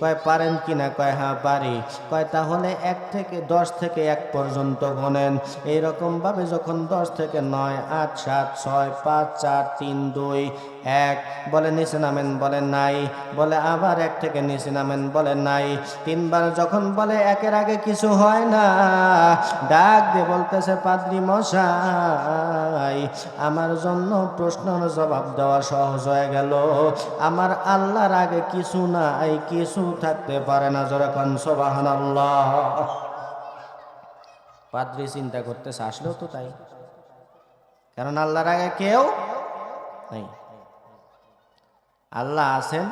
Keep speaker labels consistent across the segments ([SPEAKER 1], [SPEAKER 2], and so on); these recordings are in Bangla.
[SPEAKER 1] কয় পারেন কি না? কয় হ্যাঁ পারি। কয়, তাহলে এক থেকে দশ থেকে এক পর্যন্ত গণেন এইরকমভাবে যখন দশ থেকে নয়, আট, সাত, ছয়, পাঁচ, চার, তিন, দুই এক, বলে নিচে নামেন, বলে নাই। বলে আবার এক থেকে নিচে নামেন, বলে নাই। তিনবার যখন বলে, একের আগে কিছু হয় না। ডাক দিয়ে বলতেছে, পাদ্রি মশাই, আমার জন্য প্রশ্নের জবাব দেওয়া সহজ হয়ে গেল। আমার আল্লাহর আগে কিছু নাই, কিছু থাকতে পারে না। যখন আল্লাহ পাদ্রি চিন্তা করতেছে, আসলেও তো তাই। কারণ আল্লাহর আগে কেউ নেই। আল্লাহ আছেন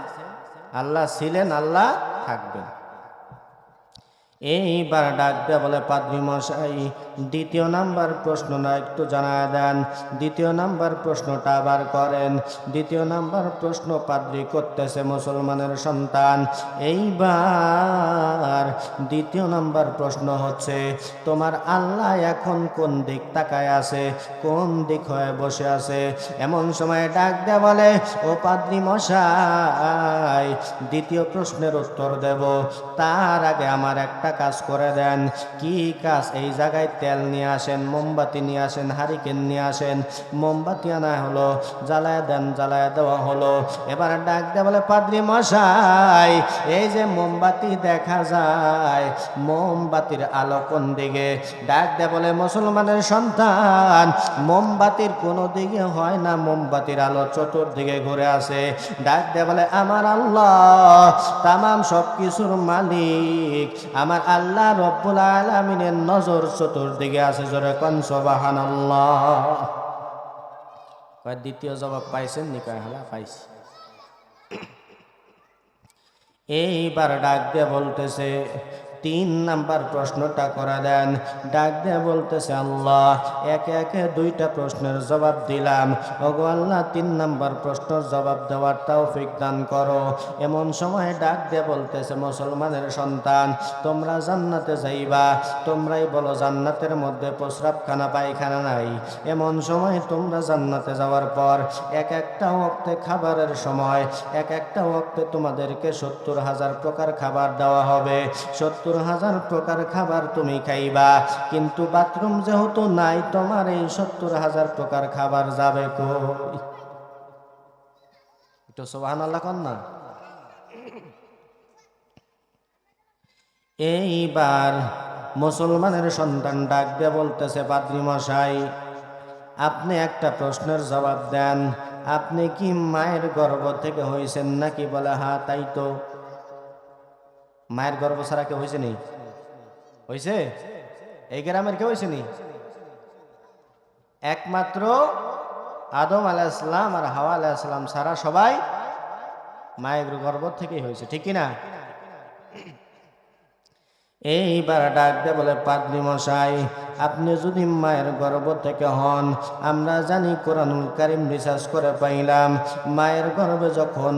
[SPEAKER 1] আল্লাহ ছিলেন আল্লাহ থাকবেন। এইবার ডাক দেয়া বলে পাদ্রী মশাই। দ্বিতীয় নাম্বার প্রশ্নটা একটু জানা দেন। দ্বিতীয় নাম্বার প্রশ্নটা আবার করেন। দ্বিতীয় নাম্বার প্রশ্ন পাদ্রী করতেছে মুসলমানের সন্তান। এইবার দ্বিতীয় নাম্বার প্রশ্ন হচ্ছে, তোমার আল্লাহ এখন কোন দিক তাকায় আছে, কোন দিক হয়ে বসে আছে? এমন সময় ডাক দেয়া বলে, ও পাদ্রী মশাই, দ্বিতীয় প্রশ্নের উত্তর দেব। তার আগে আমার একটা কাজ করে দেন। কি কাজ? এই জায়গায় তেল নিয়ে আসেন, মোমবাতি নিয়ে আসেন, হারিকেন নিয়ে আসেন। মোমবাতি আনা হলো, জ্বালায় দেন, জ্বালায় দেওয়া হলো। এবার ডাক দেয়া বলে, পাদ্রী মশাই, এই যে মোমবাতি দেখা যায়, মোমবাতির আলো কোন দিকে? ডাক দেয়া বলে, মুসলমানের সন্তান, মোমবাতির কোনো দিকে হয় না, মোমবাতির আলো চতুর্দিকে ঘুরে আসে। ডাক দেয়া বলে, আমার আল্লাহ, তামাম সব কিছুর মালিক, আমার আল্লাহ রব্বুল আলমিনের নজর চতুর্দিকে আছে, জোরে কনসবাহান দ্বিতীয় জবাব পাইছেন নিকায় হলা হালা পাইছি। এইবার ডাক দিয়ে বলতেছে তিন নাম্বার প্রশ্নটা করে দেন। ডাক দেয়া বলতেছে, আল্লাহ, একে একে দুইটা প্রশ্নের জবাব দিলাম। ওগো আল্লাহ, তিন নাম্বার প্রশ্নের জবাব দেওয়ার তৌফিক দান করো। এমন সময় ডাক দিয়ে বলতেছে, মুসলমানের সন্তান, তোমরা জান্নাতে যাইবা। তোমরাই বলো জান্নাতের মধ্যে প্রস্রাবখানা, পায়খানা নাই। এমন সময় তোমরা জান্নাতে যাওয়ার পর এক একটা ওক্তে খাবারের সময়, এক একটা ওক্তে তোমাদেরকে সত্তর হাজার প্রকার খাবার দেওয়া হবে। সত্তর হাজার প্রকার খাবার তুমি খাইবা। কিন্তু বাথরুম যেহেতু নাই, তোমার এই সত্তর হাজার প্রকার খাবার যাবে কই? এইবার মুসলমানের সন্তান ডাক দিয়ে বলতেছে, পাদ্রী মশাই, আপনি একটা প্রশ্নের জবাব দেন। আপনি কি মায়ের গর্ভ থেকে হয়েছেন নাকি বলে হা তাই তো। মায়ের গর্ব ছাড়া কেউ হয়েছে নি? হয়েছে? এই গ্রামের কেউ হয়েছে নি? একমাত্র আদম আলাইসলাম আর হাওয়া আলাইসলাম সারা সবাই মায়ের গর্ব থেকেই হয়েছে, ঠিক না এইবার ডাক দে বলে পাদ্রি মশাই আপনি যদি মায়ের গর্ভ থেকে হন, আমরা জানি কোরআনুল কারিম রিসার্চ করে পাইলাম, মায়ের গর্ভে যখন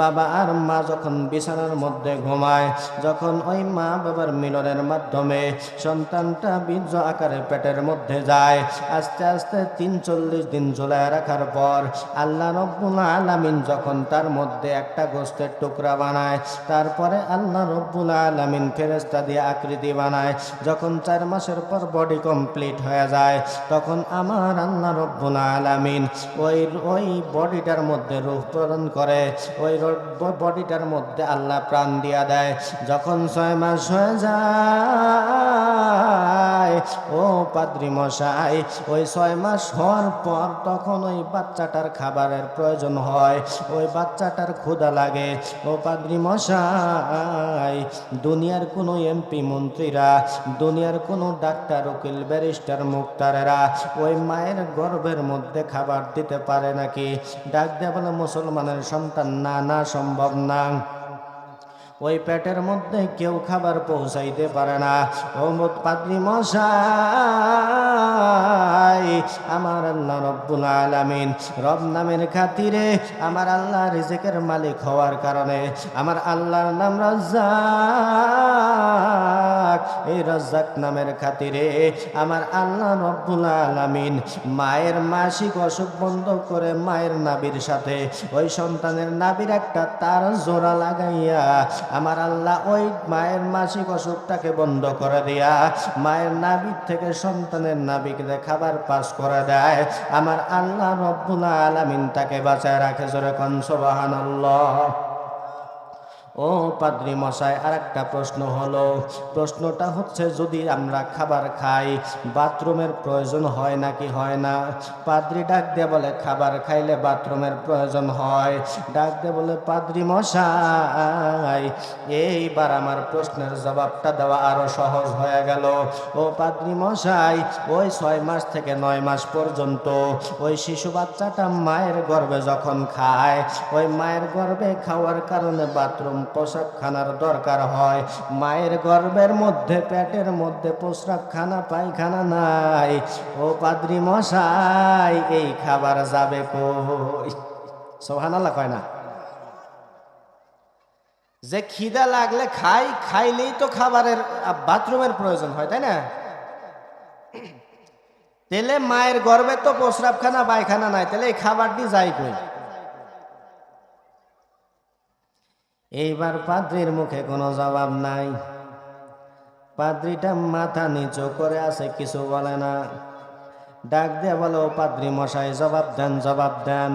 [SPEAKER 1] বাবা আর মা যখন বিছানার মধ্যে ঘুমায়, যখন ওই মা বাবার মিলনের মাধ্যমে সন্তানটা বীর্য আকারে পেটের মধ্যে যায়, আস্তে আস্তে তিন চল্লিশ দিন ঝোলায় রাখার পর আল্লাহ রব্বুল আলামিন যখন তার মধ্যে একটা গোস্তের টুকরা বানায়, তারপরে আল্লাহ রব্বুল আলামিন ফেরেস্তা দিয়ে আকৃতি বানায়, যখন চার মাসের পর বডি কমপ্লিট হয়ে যায়। তখন আমার আল্লাহ রব্বুল আলামিন ওই ওই বডিটার মধ্যে রূপ প্রদান করে, ওই বডিটার মধ্যে আল্লাহ প্রাণ দিয়া দেয়। যখন ছয় মাস হয়ে যায় ও পাদ্রি মশাই, ওই ছয় মাস হওয়ার পর তখন ওই বাচ্চাটার খাবারের প্রয়োজন হয়, ওই বাচ্চাটার ক্ষুধা লাগে। ও পাদ্রি মশাই, দুনিয়ার কোনো এমপি মন্ত্রীরা, দুনিয়ার কোনো ডাক্তার, উকিল, ব্যারিস্টার, মুক্তারেরা ওই মায়ের গর্ভের মধ্যে খাবার দিতে পারে নাকি? ডাক বলে মুসলমানের সন্তান, না না, সম্ভব না। ওই পেটের মধ্যে কেউ খাবার পৌঁছাইতে পারে না। ও পাদ্রি মশাই, আমার আল্লাহ রব্বুল আলামিন, রব নামের খাতিরে আমার আল্লাহ রিজেকের মালিক হওয়ার কারণে আমার আল্লাহর নাম রাজ্জাক। এই রাজ্জাক নামের খাতিরে আমার আল্লাহ রব্বুল আলামিন মায়ের মাসিক অসুখ বন্ধ করে মায়ের নাবির সাথে ওই সন্তানের নাবির একটা তার জোড়া লাগাইয়া আমার আল্লাহ ওই মায়ের মাসিক অসুখটাকে বন্ধ করে দিয়া মায়ের নাবিক থেকে সন্তানের নাবিকদের খাবার পাস করে দেয়। আমার আল্লাহ রব্বুল আলামিন তাকে বাঁচায় রাখে জোরে কনসবাহান ও পাদ্রি মশাই আর একটা প্রশ্ন হলো, প্রশ্নটা হচ্ছে যদি আমরা খাবার খাই, বাথরুমের প্রয়োজন হয় নাকি হয় না? পাদ্রি ডাক দিয়ে বলে, খাবার খাইলে বাথরুমের প্রয়োজন হয়। ডাক দিয়ে বলে, পাদ্রি মশাই, এইবার আমার প্রশ্নের জবাবটা দেওয়া আরও সহজ হয়ে গেল। ও পাদ্রি মশাই, ওই ছয় মাস থেকে নয় মাস পর্যন্ত ওই শিশু বাচ্চাটা মায়ের গর্ভে যখন খায়, ওই মায়ের গর্ভে খাওয়ার কারণে বাথরুম পোশাকখানার দরকার হয়। মায়ের গর্ভের মধ্যে, পেটের মধ্যে পোশাকখানা, পায়খানা নাই। ও পাদ্রি মশাই, এই খাবার যাবে কই? সোহান আল্লাহ কয় না। যে খিদা লাগলে খাই, খাইলেই তো খাবারের বাথরুমের প্রয়োজন হয়, তাই না? তেলে মায়ের গর্ভে তো প্রস্রাবখানা পায়খানা নাই, তাহলে এই খাবারটি যাই কই? এইবার পাদ্রির মুখে কোনো জবাব নাই। পাদ্রিটা মাথা নিচু করে আছে, কিছু বলে না। ডাক দিয়ে বলে, ও পাদ্রি মশাই, জবাব দেন জবাব দেন।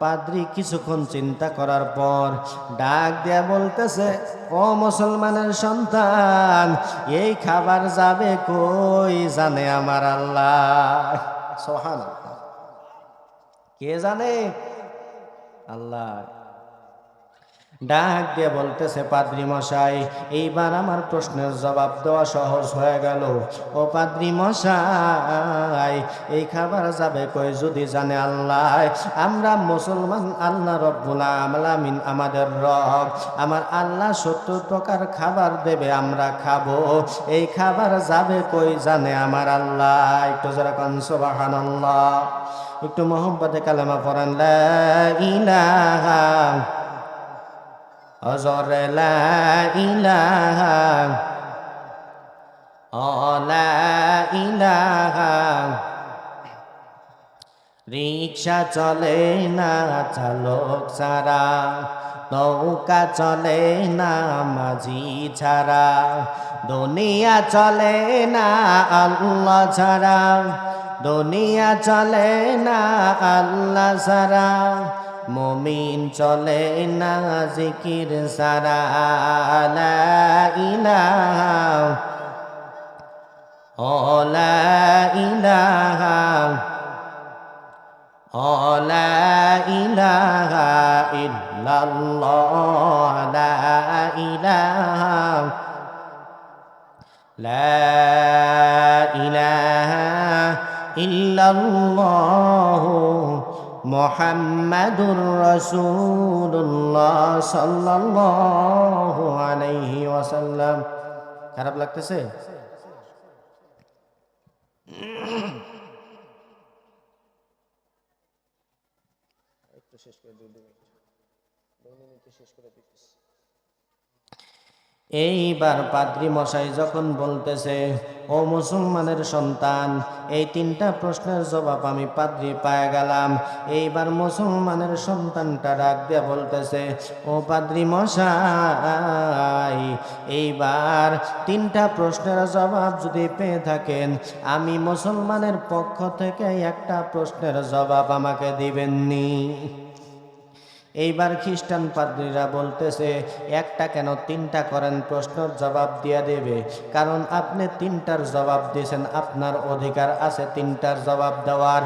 [SPEAKER 1] পাদ্রি কিছুক্ষণ চিন্তা করার পর ডাক দিয়া বলতেছে, ও মুসলমানের সন্তান, এই খাবার যাবে কই জানে আমার আল্লাহ? সোহান কে জানে? আল্লাহ। ডাক দিয়ে বলতেছে, পাদ্রি মশাই, এইবার আমার প্রশ্নের জবাব দেওয়া সহজ হয়ে গেল। ও পাদ্রি মশাই, এই খাবার যাবে কই যদি জানে আল্লাহ? আমরা মুসলমান, আল্লাহ রব্বুল আমলামিন আমাদের রব। আমার আল্লাহ সত্তর প্রকার খাবার দেবে, আমরা খাব। এই খাবার যাবে কই জানে আমার আল্লাহ? একটু যারা কনসবাহান একটু মোহাম্মদে কালামা পড়ান ইলাহা হজর লা ইলাহা ও লা ইলাহা রিক্সা চলে না চালক ছাড়া নৌকা চলে না মাঝি ছাড়া দুনিয়া চলে না আল্লাহ ছাড়া দুনিয়া চলে না আল্লাহ ছাড়া মমিন চলে না জিকির সারা লা ইলাহা লা ইলাহা লা ইলাহা ইল্লাল্লাহ লা ইলাহা লা ইলাহা ইল্লাল্লাহ মোহাম্মদুর রসুল্লাহ সাল্লাল্লাহু আলাইহি ওয়াসাল্লাম খারাপ লাগতেছে একটু শেষ করে দিই শেষ করে দিতেছি এইবার পাদ্রি মশাই যখন বলতেছে, ও মুসলমানের সন্তান, এই তিনটা প্রশ্নের জবাব আমি পাদ্রি পায়ে গেলাম। এইবার মুসলমানের সন্তানটা ডাক দিয়ে বলতেছে, ও পাদ্রি মশাই, এইবার তিনটা প্রশ্নের জবাব যদি পেয়ে থাকেন, আমি মুসলমানের পক্ষ থেকে একটা প্রশ্নের জবাব আমাকে দিবেননি এইবার খ্রিস্টান পাদ্রীরা বলতেছে, একটা কেন তিনটা করেন? প্রশ্নের জবাব দিয়া দেবে, কারণ আপনি তিনটার জবাব দিয়েছেন, আপনার অধিকার আছে তিনটার জবাব দেওয়ার।